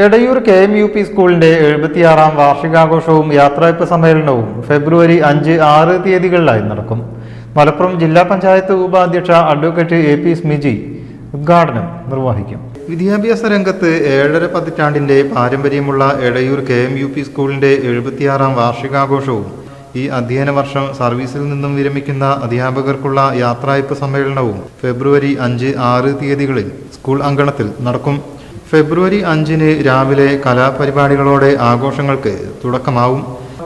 Edayur K M U P സ്കൂളിന്റെ എഴുപത്തിയാറാം വാർഷികാഘോഷവും യാത്രയപ്പ് സമ്മേളനവും ഫെബ്രുവരി അഞ്ച് ആറ് തീയതികളിലായി നടക്കും. മലപ്പുറം ജില്ലാ പഞ്ചായത്ത് ഉപാധ്യക്ഷ അഡ്വക്കേറ്റ് എ പി സ്മിജി ഉദ്ഘാടനം നിർവഹിക്കും. വിദ്യാഭ്യാസ രംഗത്ത് ഏഴര പതിറ്റാണ്ടിന്റെ പാരമ്പര്യമുള്ള Edayur K M U P സ്കൂളിന്റെ എഴുപത്തിയാറാം വാർഷികാഘോഷവും ഈ അധ്യയന വർഷം സർവീസിൽ നിന്നും വിരമിക്കുന്ന അധ്യാപകർക്കുള്ള യാത്രയപ്പ് സമ്മേളനവും ഫെബ്രുവരി അഞ്ച് ആറ് തീയതികളിൽ സ്കൂൾ അങ്കണത്തിൽ നടക്കും. ഫെബ്രുവരി അഞ്ചിന് രാവിലെ കലാപരിപാടികളോടെ ആഘോഷങ്ങൾക്ക് തുടക്കമാവും.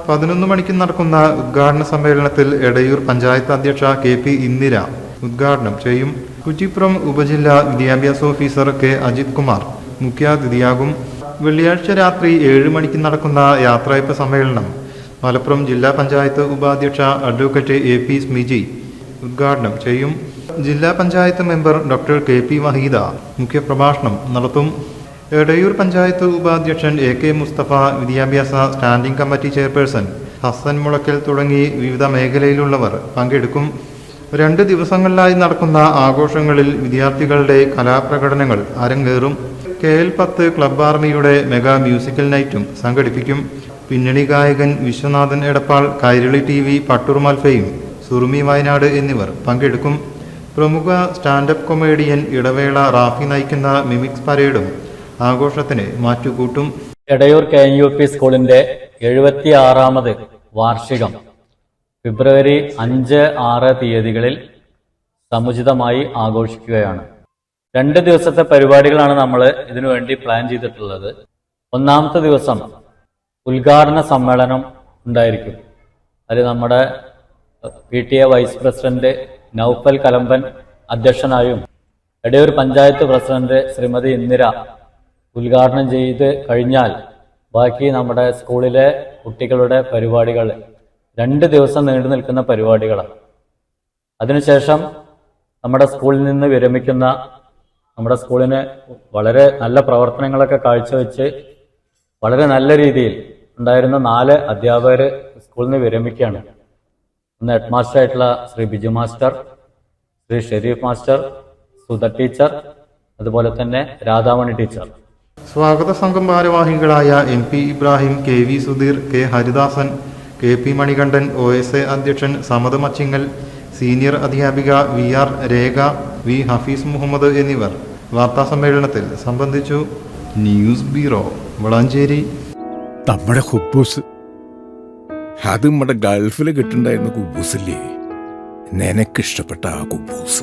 പതിനൊന്ന് മണിക്ക് നടക്കുന്ന ഉദ്ഘാടന സമ്മേളനത്തിൽ എടയൂർ പഞ്ചായത്ത് അധ്യക്ഷ കെ പി ഇന്ദിര ഉദ്ഘാടനം ചെയ്യും. കുറ്റിപ്പുറം ഉപജില്ലാ വിദ്യാഭ്യാസ ഓഫീസർ കെ അജിത് കുമാർ മുഖ്യാതിഥിയാകും. വെള്ളിയാഴ്ച രാത്രി ഏഴ് മണിക്ക് നടക്കുന്ന യാത്രയപ്പ് സമ്മേളനം മലപ്പുറം ജില്ലാ പഞ്ചായത്ത് ഉപാധ്യക്ഷ അഡ്വക്കേറ്റ് എ പി സ്മിജി ഉദ്ഘാടനം ചെയ്യും. ജില്ലാ panchayat member doctor K P Waheeda മുഖ്യപ്രഭാഷണം നടത്തും. എടയൂർ പഞ്ചായത്ത് ഉപാധ്യക്ഷൻ എ കെ മുസ്തഫ വിദ്യാഭ്യാസ standing committee chairperson Hasan Mulakkal തുടങ്ങി വിവിധ മേഖലയിലുള്ളവർ പങ്കെടുക്കും. രണ്ട് ദിവസങ്ങളിലായി നടക്കുന്ന ആഘോഷങ്ങളിൽ വിദ്യാർത്ഥികളുടെ കലാപ്രകടനങ്ങൾ അരങ്ങേറും. കെ എൽ പത്ത് ക്ലബ് ആർമിയുടെ മെഗാ മ്യൂസിക്കൽ നൈറ്റും സംഘടിപ്പിക്കും. പിന്നണി ഗായകൻ വിശ്വനാഥൻ എടപ്പാൾ കൈരളി ടി വി പട്ടൂർ മൽഫയും സുറുമി വയനാട് എന്നിവർ പങ്കെടുക്കും. പ്രമുഖ സ്റ്റാൻഡപ്പ് കൊമേഡിയൻ ഇടവേള റാഫി നയിക്കുന്ന മിമിക്സ് പരേഡും ആഘോഷത്തിന് മാറ്റുകൂട്ടും. Edayur K N U P സ്കൂളിന്റെ എഴുപത്തി ആറാമത് വാർഷികം. ഫെബ്രുവരി അഞ്ച് ആറ് തീയതികളിൽ സമുചിതമായി ആഘോഷിക്കുകയാണ്. രണ്ട് ദിവസത്തെ പരിപാടികളാണ് നമ്മൾ ഇതിനുവേണ്ടി പ്ലാൻ ചെയ്തിട്ടുള്ളത്. ഒന്നാമത്തെ ദിവസം ഉദ്ഘാടന സമ്മേളനം ഉണ്ടായിരിക്കും. അത് നമ്മുടെ P T A vice president Noufal Kalamban അധ്യക്ഷനായും Edayur panchayat president Shrimati Indira ഉദ്ഘാടനം ചെയ്ത് കഴിഞ്ഞാൽ ബാക്കി നമ്മുടെ സ്കൂളിലെ കുട്ടികളുടെ പരിപാടികൾ രണ്ട് ദിവസം നീണ്ടു നിൽക്കുന്ന പരിപാടികളാണ്. അതിനുശേഷം നമ്മുടെ സ്കൂളിൽ നിന്ന് വിരമിക്കുന്ന നമ്മുടെ സ്കൂളിന് വളരെ നല്ല പ്രവർത്തനങ്ങളൊക്കെ കാഴ്ചവെച്ച് വളരെ നല്ല രീതിയിൽ ഉണ്ടായിരുന്ന നാല് അധ്യാപകർ സ്കൂളിൽ നിന്ന് വിരമിക്കുകയാണ്. ഒന്ന് ഹെഡ് മാസ്റ്റർ ആയിട്ടുള്ള Shri Biju master Shri Sharif master Sudha teacher അതുപോലെ തന്നെ രാധാമണി ടീച്ചർ. സ്വാഗത സംഘം ഭാരവാഹികളായ M P Ibrahim K V Sudheer K Haridasan K P Manikandan O S A അധ്യക്ഷൻ സമത മച്ചിങ്ങൽ സീനിയർ അധ്യാപിക V R Rekha V Hafeez Muhammad എന്നിവർ വാർത്താസമ്മേളനത്തിൽ സംബന്ധിച്ചു. News bureau Valanchery. നമ്മുടെ ഹുബൂസ്. അത് നമ്മുടെ ഗൾഫിൽ കിട്ടുണ്ടായിരുന്ന കുബൂസില്ലേ? നിനക്കിഷ്ടപ്പെട്ട ആ കുബൂസ്.